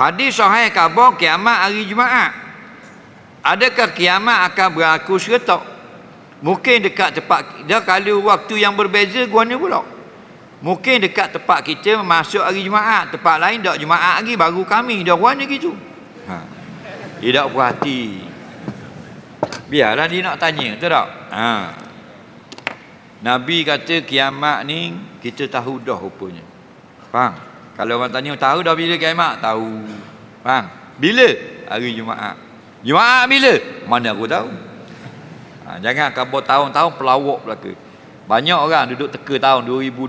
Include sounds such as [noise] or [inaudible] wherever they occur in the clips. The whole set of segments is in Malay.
hadis sahih khabar kiamat hari Jumaat adakah kiamat akan berlaku seretak mungkin dekat tempat dia kalau waktu yang berbeza gua ni pula mungkin dekat tempat kita masuk hari Jumaat tempat lain tak Jumaat lagi baru kami dah gua ni gitu ha. dia tak puas hati biarlah dia nak tanya betul tak ha. Nabi kata kiamat ni kita tahu dah rupanya. Faham? Kalau orang tanya tahu dah bila kiamat? Tahu. Faham? Bila? Hari Jumaat. Jumaat bila? Mana aku tahu? Ha, jangan kau tahun-tahun pelawak belaka. Banyak orang duduk teka tahun 2012,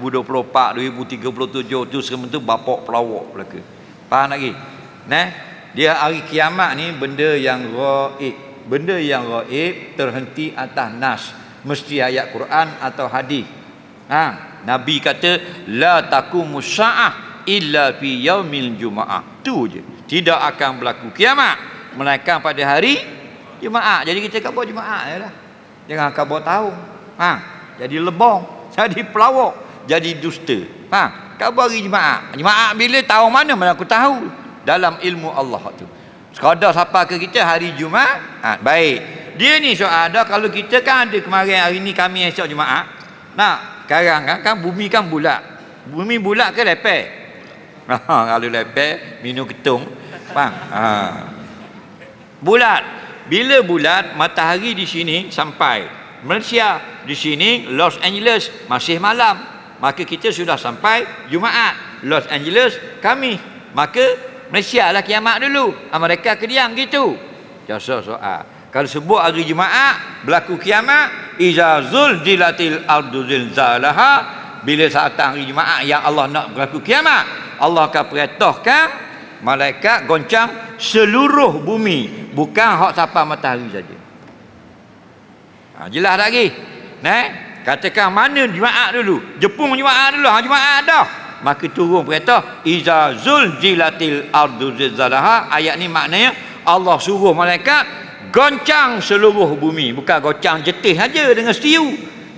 2024, 2037 tu semua tu bapak pelawak belaka. Faham lagi? Nah, dia hari kiamat ni benda yang gaib. Benda yang gaib terhenti atas nas mesti ayat Quran atau hadis. Ha, Nabi kata la taqumu sa'ah illa fi yaumil jumaah. Tu je. Tidak akan berlaku kiamat melainkan pada hari Jumaat. Jadi kita khabar Jumaat je lah. Jangan khabar tahun. Ha, jadi lebong, [laughs] jadi pelawak, jadi dusta. Ha, khabar hari Jumaat. Jumaat bila tahun mana mana aku tahu dalam ilmu Allah tu. Sekadar siapa ke kita hari Jumaat? Ha, baik. Dia ni soal ada kalau kita kan ada kemarin hari ni kami esok Jumaat. Nah, sekarang kan kan bumi kan bulat. Bumi bulat ke lepek? [laughs] Ha, kalau lepek minum ketung. Faham? Ha. Bulat. Bila bulat matahari di sini sampai Malaysia di sini Los Angeles masih malam. Maka kita sudah sampai Jumaat. Los Angeles kami. Maka Malaysia lah kiamat dulu. Amerika kediam gitu. Jasa soal. Kalau sebut hari Jumaat berlaku kiamat iza zulzilatil ardu zilzalaha bila saat hari Jumaat yang Allah nak berlaku kiamat Allah akan perintahkan malaikat goncang seluruh bumi bukan hak siapa matahari saja. Ha, jelas tak lagi? Nah, katakan mana Jumaat dulu? Jepun Jumaat dulu, ha Jumaat dah. Maka turun perintah iza zulzilatil ardu zilzalaha ayat ni maknanya Allah suruh malaikat goncang seluruh bumi. Bukan goncang jetih saja dengan setiu.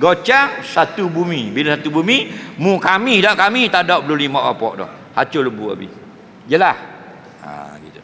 Goncang satu bumi. Bila satu bumi mu kami dah kami tak ada belum lima apa dah. Hacur lebu habis. Jelas ha, gitu